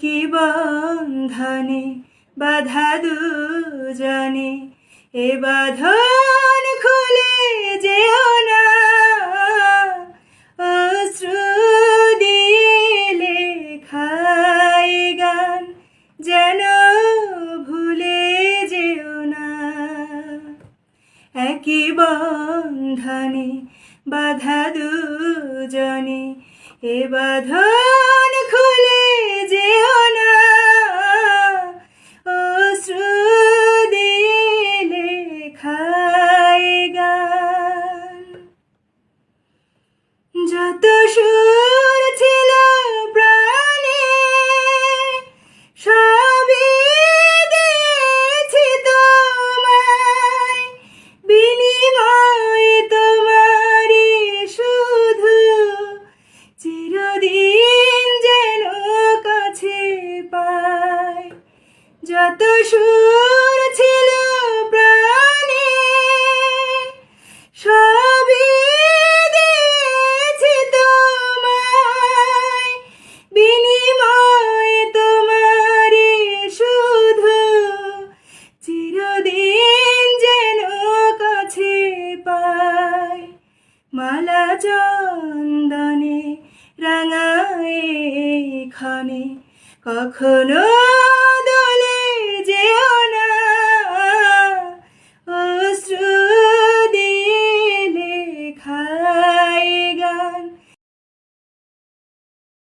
কি বন্ধনে বাধা দুজনে? এ বাঁধন খুলে যেও না। অশ্রু দিয়ে লেখাই গান, যেন ভুলে যেও না। একই বন্ধনে বাধা দুজনে, এ বাঁধন মালা চন্দনে রাঙায় খানে কখনো